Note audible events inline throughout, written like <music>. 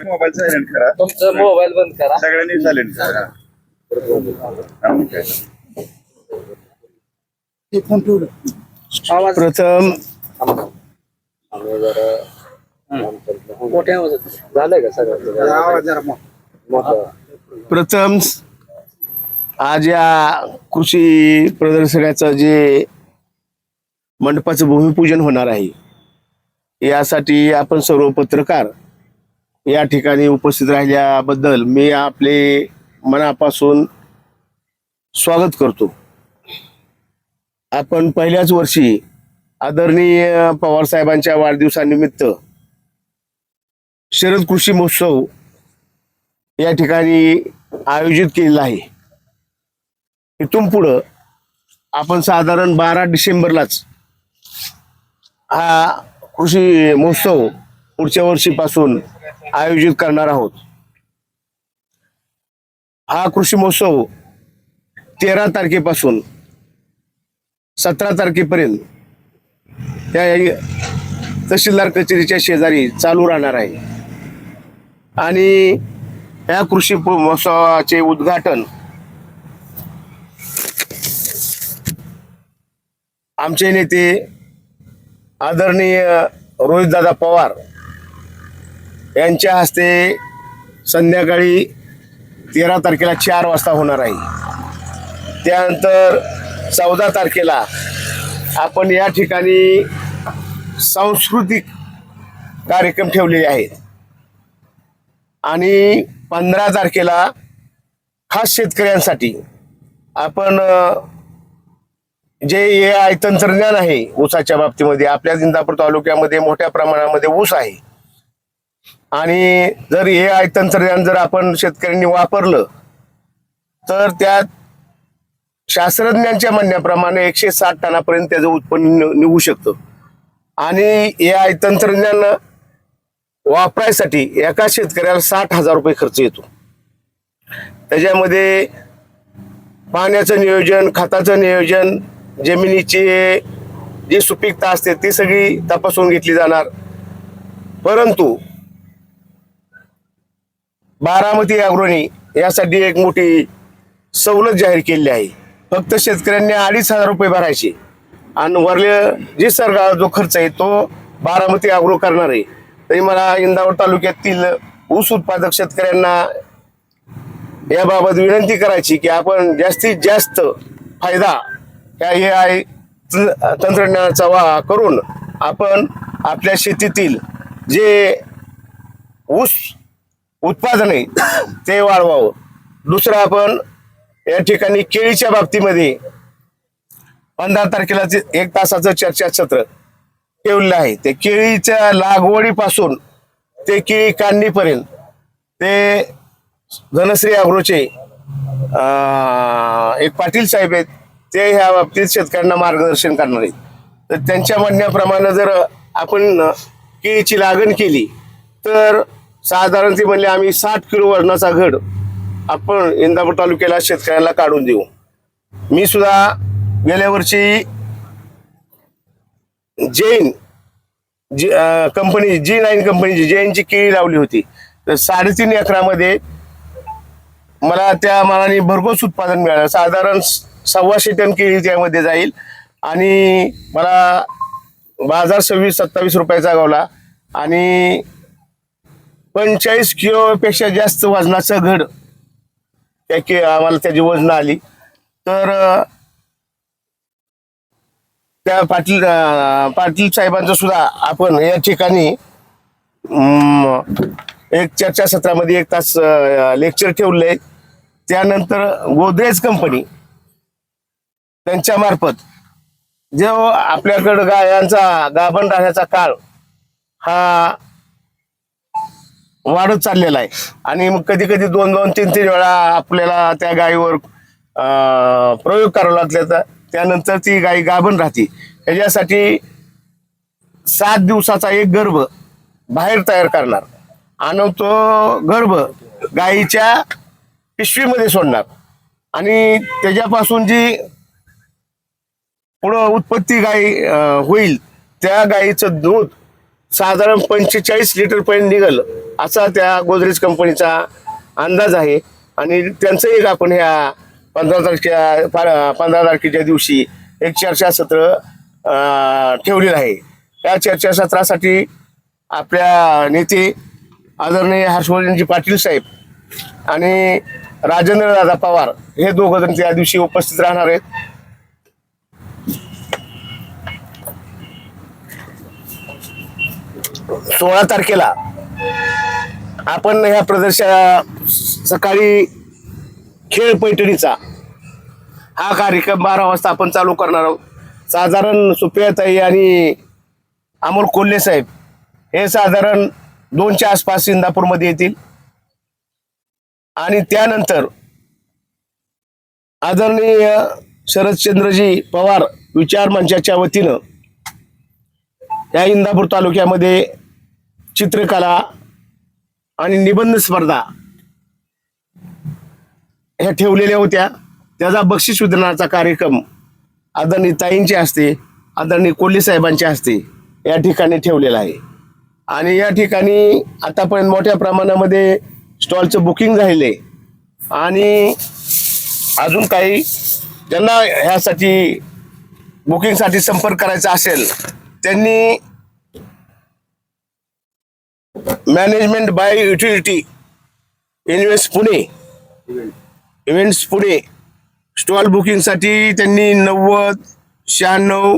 Mobile silent करा. तुमचं mobile बंद करा. सगळ्यांनी सायलेंट करा. हा. प्रथम मोठ्या आवाजात. झालंय का सगळं? प्रथम आज या कृषी प्रदर्शनाचं जे मंडपाचं भूमिपूजन होणार आहे यासाठी आपण सर्व पत्रकार या ठिकाणी उपस्थित राहिल्याबद्दल मी आपले मनापासून स्वागत करतो. आपण पहिल्याच वर्षी आदरणीय पवार साहेबांच्या वाढदिवसानिमित्त शरद कृषी महोत्सव या ठिकाणी आयोजित केलेला आहे. इथून पुढं आपण साधारण बारा डिसेंबरलाच हा कृषी महोत्सव पुढच्या वर्षीपासून आयोजित करणार आहोत. हा कृषी महोत्सव तेरा तारखेपासून सतरा तारखेपर्यंत त्या तहसीलदार कचेरीच्या शेजारी चालू राहणार आहे. आणि या कृषी महोत्सवाचे उद्घाटन आमचे नेते आदरणीय रोहितदादा पवार यांच्या हस्ते संध्याकाळी तेरा तारखेला चार वाजता होणार आहे. त्यानंतर चौदा तारखेला आपण या ठिकाणी सांस्कृतिक कार्यक्रम ठेवलेले आहेत. आणि पंधरा तारखेला खास शेतकऱ्यांसाठी आपण जे ए आय तंत्रज्ञान आहे ऊसाच्या बाबतीमध्ये आपल्या जिंदापूर तालुक्यामध्ये मोठ्या प्रमाणामध्ये ऊस आहे. आणि जर ए आय तंत्रज्ञान जर आपण शेतकऱ्यांनी वापरलं तर त्यात शास्त्रज्ञांच्या म्हणण्याप्रमाणे एकशे साठ टनापर्यंत त्याचं उत्पन्न निघू शकतं. आणि ए आय तंत्रज्ञान वापरायसाठी एका शेतकऱ्याला साठ हजार रुपये खर्च येतो. त्याच्यामध्ये पाण्याचं नियोजन खताचं नियोजन जमिनीची जी सुपीकता असते ती सगळी तपासून घेतली जाणार. परंतु बारामती अग्रोनी यासाठी एक मोठी सवलत जाहीर केलेली आहे. फक्त शेतकऱ्यांनी अडीच हजार रुपये भरायचे. आणि वरले जे सरकार जो खर्च आहे तो बारामती अग्रो करणार आहे. तरी मला इंदावर तालुक्यातील ऊस उत्पादक शेतकऱ्यांना याबाबत विनंती करायची की आपण जास्तीत जास्त फायदा ह्या हे आय तंत्रज्ञानाचा वा करून आपण आपल्या शेतीतील जे ऊस उत्पादन आहे ते वाढवावं. दुसरं आपण या ठिकाणी केळीच्या बाबतीमध्ये पंधरा तारखेला जे एक तासाचं चर्चासत्र ठेवलेलं आहे. ते केळीच्या लागवडीपासून ते केळी काढणीपर्यंत ते धनश्री अग्रोचे एक पाटील साहेब आहेत ते ह्या बाबतीत शेतकऱ्यांना मार्गदर्शन करणार आहेत. तर त्यांच्या म्हणण्याप्रमाणे जर आपण केळीची लागण केली तर साधारण ती म्हणले आम्ही साठ किलो वजनाचा घड आपण इंदापूर तालुक्याला शेतकऱ्यांना काढून देऊ. मी सुद्धा गेल्या वर्षी Jain G company G nine कंपनीची जैनची केळी लावली होती. तर साडेतीन एकरामध्ये मला त्या मानाने भरघोस उत्पादन मिळालं. साधारण स- सव्वाशे टन केळी त्यामध्ये जाईल. आणि मला बाजार सव्वीस सत्तावीस रुपयाचा गावला. आणि पंचेचाळीस किलोपेक्षा जास्त वजनाचं घड. त्या के आम्हाला त्याची वजन आली. तर त्या पाटील पाटील साहेबांचं सुद्धा आपण या ठिकाणी एक एक चर्चासत्रामध्ये एक तास लेक्चर ठेवलंय. त्यानंतर गोदरेज कंपनी त्यांच्या मार्फत जो आपल्याकडं गायांचा गाभण राहण्याचा काळ हा वाढत चाललेला आहे. आणि मग कधी कधी दोन दोन तीन तीन वेळा आपल्याला त्या गायीवर प्रयोग करावा लागल्याचा त्यानंतर ती गाय गाभण राहते. त्याच्यासाठी सात दिवसाचा एक गर्भ बाहेर तयार करणार. आणि तो गर्भ गायीच्या पिशवीमध्ये सोडणार. आणि त्याच्यापासून जी पुढं उत्पत्ती गाई होईल त्या गायीचं दूध साधारण पंचेचाळीस लिटर पर्यंत निघल. असा त्या गोदरेज कंपनीचा अंदाज आहे. आणि त्यांचं एक आपण ह्या पंधरा तारखेच्या पा- पंधरा तारखेच्या दिवशी एक चर्चासत्र ठेवलेलं आहे. त्या चर्चासत्रासाठी आपल्या नेते आदरणीय हर्षवर्धनजी पाटील साहेब आणि राजेंद्र दादा पवार हे दोघं जण त्या दिवशी उपस्थित राहणार आहेत. सोळा तारखेला आपण ह्या प्रदर्शना सकाळी खेळ पैठणीचा हा कार्यक्रम बारा वाजता आपण चालू करणार आहोत. साधारण सुप्रियाताई आणि अमोल कोल्हे साहेब हे साधारण दोनच्या आसपास इंदापूरमध्ये येतील. आणि त्यानंतर आदरणीय शरदचंद्रजी पवार विचार मंचाच्या वतीनं या इंदापूर तालुक्यामध्ये चित्रकला आणि निबंध स्पर्धा ह्या ठेवलेल्या होत्या. त्याचा बक्षीस वितरणाचा कार्यक्रम आदरणीय ताईंचे असते आदरणीय कोल्हे साहेबांचे असते या ठिकाणी ठेवलेला आहे. आणि या ठिकाणी आतापर्यंत मोठ्या प्रमाणामध्ये स्टॉलचं बुकिंग झालेलं आहे. आणि अजून काही ज्यांना ह्यासाठी बुकिंगसाठी संपर्क करायचा असेल त्यांनी management by utility invest Pune events Pune stall बुकिंगसाठी त्यांनी नव्वद शहाण्णव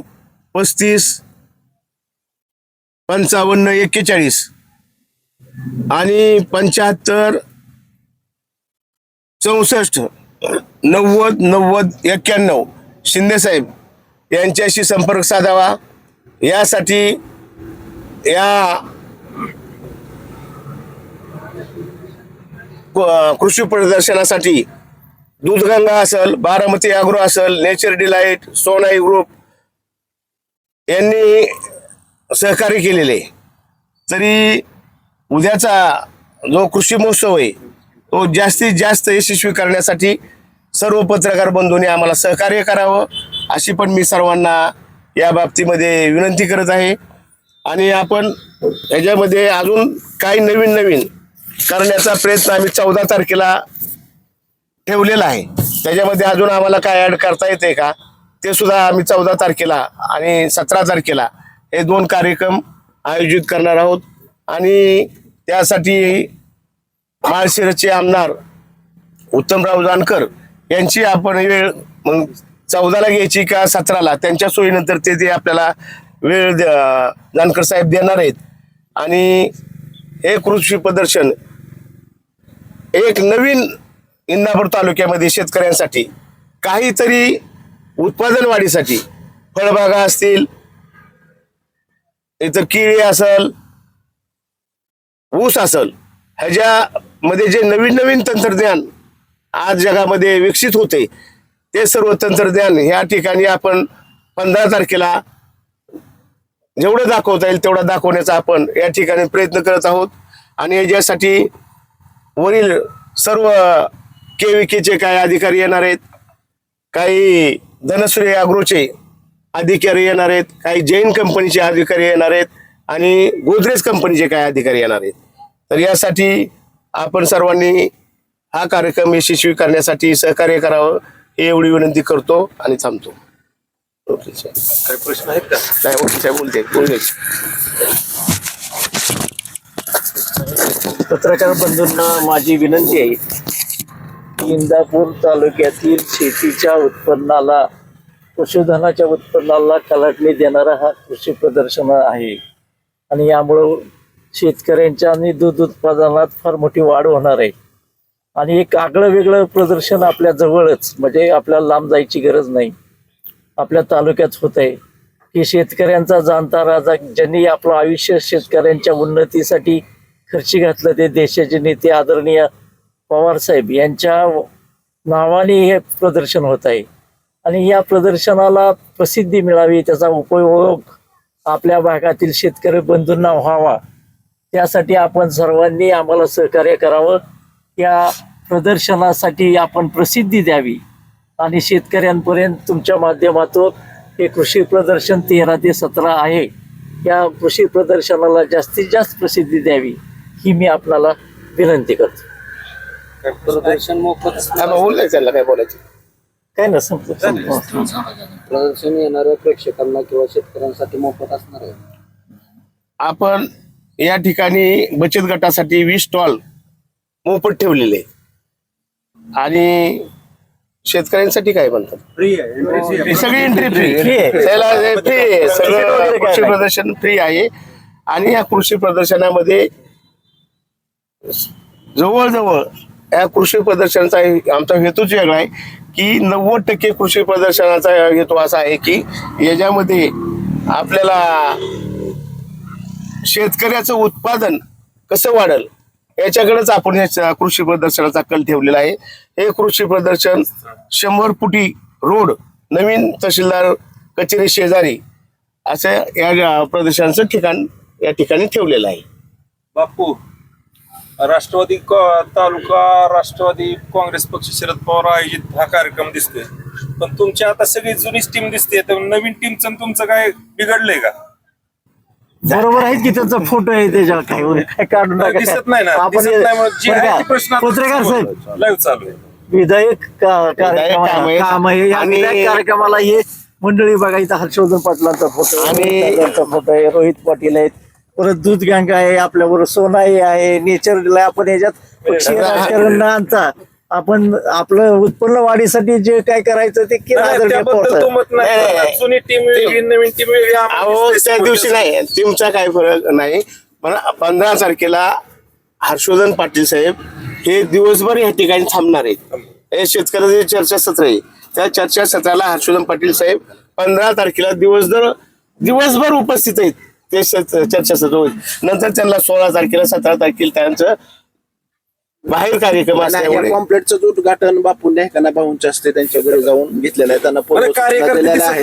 पस्तीस पंचावन्न एक्केचाळीस. आणि पंच्याहत्तर चौसष्ट नव्वद नव्वद एक्क्याण्णव. शिंदेसाहेब यांच्याशी संपर्क साधावा. यासाठी या कृषी प्रदर्शनासाठी दूधगंगा असेल बारामती अॅग्रो असेल नेचर डिलाईट सोनाई ग्रुप यांनी सहकार्य केलेले. तरी उद्याचा जो कृषी महोत्सव आहे तो जास्तीत जास्त यशस्वी करण्यासाठी सर्व पत्रकार बंधूंनी आम्हाला सहकार्य करावं अशी पण मी सर्वांना या बाबतीमध्ये विनंती करत आहे. आणि आपण याच्यामध्ये अजून काही नवीन नवीन करण्याचा प्रयत्न आम्ही चौदा तारखेला ठेवलेला आहे. त्याच्यामध्ये अजून आम्हाला काय ॲड करता येते का ते सुद्धा आम्ही चौदा तारखेला आणि सतरा तारखेला हे दोन कार्यक्रम आयोजित करणार आहोत. आणि त्यासाठी माळशिरचे आमदार उत्तमराव जानकर यांची आपण वेळ मग चौदाला घ्यायची का सतराला त्यांच्या सोयीनंतर ते ते आपल्याला वेळ द- जानकर साहेब देणार आहेत. आणि हे कृषी प्रदर्शन एक नवीन इंदापूर तालुक्यामध्ये शेतकऱ्यांसाठी काहीतरी उत्पादन वाढीसाठी फळबागा असतील इतर केळी असल ऊस असल ह्याच्यामध्ये जे नवीन नवीन तंत्रज्ञान आज जगामध्ये विकसित होते ते सर्व तंत्रज्ञान ह्या ठिकाणी आपण पंधरा तारखेला जेवढं दाखवता येईल तेवढं दाखवण्याचा आपण या ठिकाणी प्रयत्न करत आहोत. आणि याच्यासाठी वरील सर्व के वी केचे काही अधिकारी येणार आहेत. काही धनश्री अग्रोचे अधिकारी येणार आहेत. काही जैन कंपनीचे अधिकारी येणार आहेत. आणि गोदरेज कंपनीचे काही अधिकारी येणार आहेत. तर यासाठी आपण सर्वांनी हा कार्यक्रम यशस्वी करण्यासाठी सहकार्य करावं ही एवढी विनंती करतो आणि थांबतो. ओके काही प्रश्न आहेत का? नाही ओके साहेब बोलते बोलते पत्रकार बंधूंना माझी विनंती आहे इंदापूर तालुक्यातील शेतीच्या उत्पन्नाला पशुधनाच्या उत्पन्नाला कलाटणी देणारा हा कृषी प्रदर्शन आहे. आणि यामुळं शेतकऱ्यांच्या आणि दूध उत्पादनात फार मोठी वाढ होणार आहे. आणि एक आगळं वेगळं प्रदर्शन आपल्या जवळच म्हणजे आपल्याला लांब जायची गरज नाही. आपल्या तालुक्यात होत आहे की शेतकऱ्यांचा जाणता राजा ज्यांनी आपलं आयुष्य शेतकऱ्यांच्या उन्नतीसाठी खर्ची घातलं ते देशाचे नेते आदरणीय पवार साहेब यांच्या नावाने हे प्रदर्शन होत आहे आणि या प्रदर्शनाला प्रसिद्धी मिळावी त्याचा उपयोग आपल्या भागातील शेतकरी बंधूंना व्हावा. त्यासाठी आपण सर्वांनी आम्हाला सहकार्य करावं. या प्रदर्शनासाठी आपण प्रसिद्धी द्यावी. आणि शेतकऱ्यांपर्यंत तुमच्या माध्यमातून हे कृषी प्रदर्शन तेरा ते सतरा आहे. या कृषी प्रदर्शनाला जास्तीत जास्त प्रसिद्धी द्यावी ही मी आपणाला विनंती करतो. प्रदर्शन मोफत मग बोल ना त्यांना काय बोलायचं? काय ना संपलं प्रदर्शन येणाऱ्या प्रेक्षकांना किंवा शेतकऱ्यांसाठी मोफत असणार आहे. आपण या ठिकाणी बचत गटासाठी वीस स्टॉल मोफत ठेवलेले आणि शेतकऱ्यांसाठी काय म्हणतात? ही सगळी एंट्री फ्री. त्याला फ्री आहे. सगळं <laughs> काय? कृषी. प्रदर्शन फ्री आहे. आणि या कृषी प्रदर्शनामध्ये जवळजवळ या कृषी प्रदर्शनाचा आमचा हेतूच वेगळा आहे की नव्वद टक्के कृषी प्रदर्शनाचा हेतू असा आहे की याच्यामध्ये आपल्याला शेतकऱ्याचं उत्पादन कसं वाढल? याच्याकडेच आपण या कृषी प्रदर्शनाचा कल ठेवलेला आहे. हे कृषी प्रदर्शन शंभर फुटी रोड नवीन तहसीलदार कचेरी शेजारी असं या प्रदर्शनाचं ठिकाण या ठिकाणी ठेवलेलं आहे. बापू राष्ट्रवादी तालुका राष्ट्रवादी काँग्रेस पक्ष शरद पवार आयोजित हा कार्यक्रम दिसतोय. पण तुमची आता सगळी जुनीच टीम दिसते तर नवीन टीमचं तुमचं काय बिघडलंय का? बरोबर आहे की त्याचा फोटो आहे त्याच्यावर काय काढून नाही, टाका. दिसत नाही ना. आपण दिसत नाही म्हणून जी बरं आहे का? ती प्रश्न पत्रकार साहेब. लाईव्ह चालू आहे. विधायक का- काम आहे. कार्यक्रम काम आहे या आणि- विधायक कार्यक्रमाला हे मंडळी बघा इथं हर्षवर्धन पाटलांचा फोटो आणि- फोटो आहे रोहित पाटील आहेत परत दूध गँग आहे आपल्याबरोबर सोनाई आहे नेचर आपण याच्यात पक्षीय राजकारण न आणता आपण आपलं उत्पन्न वाढीसाठी जे काय करायचं ते केलं नाही, आदरणीय त्याबद्दल पवार तो साहेब. मत नाही, नाही नाही. जुनी टीम वेगळी नवीन टीम वेगळी आम्हाला अहो दिसतंय त्या दिवशी. नाही तुमचा काय फरक नाही पण पंधरा तारखेला हर्षवर्धन पाटील साहेब हे दिवसभर या ठिकाणी थांबणार आहेत हे शेतकऱ्याचे चर्चासत्र आहे त्या चर्चासत्राला हर्षवर्धन पाटील साहेब पंधरा तारखेला दिवसभर दिवसभर उपस्थित आहेत ते सत- चर्चासत्र होईल नंतर त्यांना सोळा तारखेला सतरा तारखेला त्यांचं बाहेर कार्यक्रम असल्यामुळे कॉम्प्लेटचं उद्घाटन बापू नेहकाना भाऊंचे असते त्यांच्या घरी जाऊन घेतलेलं आहे. त्यांना हो आणि आहे.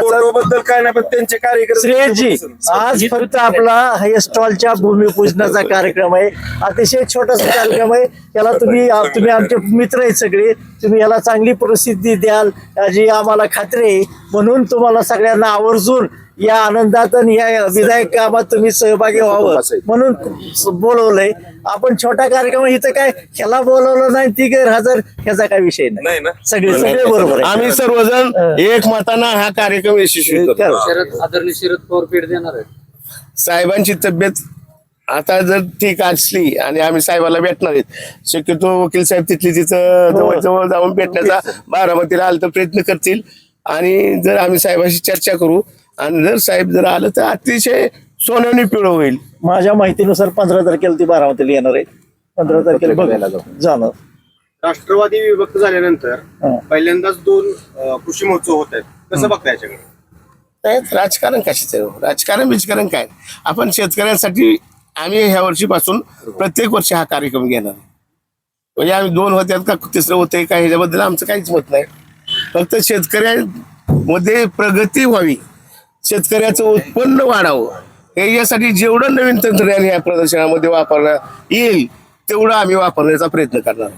फोटो बद्दल काय नाही पण त्यांचे कार्यकर्ते श्रेयसजी आज फक्त आपला हे स्टॉलच्या भूमिपूजनाचा <laughs> कार्यक्रम आहे. अतिशय छोटासा कार्यक्रम आहे. याला तुम्ही तुम्ही आमचे मित्र आहेत सगळे. तुम्ही याला चांगली प्रसिद्धी द्याल. याची आम्हाला खात्री आहे. म्हणून तुम्हाला सगळ्यांना आवर्जून या आनंदात आणि या विधायक कामात तुम्ही सहभागी व्हावं म्हणून बोलवलंय. आपण छोटा कार्यक्रम इथं काय ह्याला बोलवलं नाही ती गैरहजर ह्याचा काय विषय नाही. नाही ना. सगळे सगळे बरोबर आहे. आम्ही सर्वजण एक मतानं हा कार्यक्रम यशस्वी. शरद आदरणीय शरद पवार भेट देणार आहेत. साहेबांची तब्येत आता जर ठीक असली आणि आम्ही साहेबाला भेटणार आहेत शक्यतो वकील साहेब तिथली तिथं जवळ जवळ जाऊन भेटण्याचा बारामतीला आलं तर प्रयत्न करतील. आणि जर आम्ही साहेबाशी चर्चा करू आणि जर साहेब जर आलं तर अतिशय सोन्याने पिळं होईल. माझ्या माहितीनुसार पंधरा तारखेला ती बारामतीला येणार आहे. पंधरा तारखेला बघायला जाणार. राष्ट्रवादी विभक्त झाल्यानंतर हा. पहिल्यांदाच दोन अं, कृषी महोत्सव होत आहेत. कसं बघता याच्याकडे? त्यात राजकारण कशाचं आहे? राजकारण बिजकारण काय? आपण शेतकऱ्यांसाठी आम्ही ह्या वर्षीपासून प्रत्येक वर्षी हा कार्यक्रम घेणार म्हणजे आम्ही दोन होत्यात का? तिसरं होतंय का? ह्याच्याबद्दल आमचं काहीच मत नाही. फक्त शेतकऱ्यांमध्ये प्रगती व्हावी. शेतकऱ्याचं उत्पन्न वाढावं. हे यासाठी जेवढं नवीन तंत्रज्ञान या प्रदर्शनामध्ये वापरण्यात येईल तेवढं आम्ही वापरण्याचा प्रयत्न करणार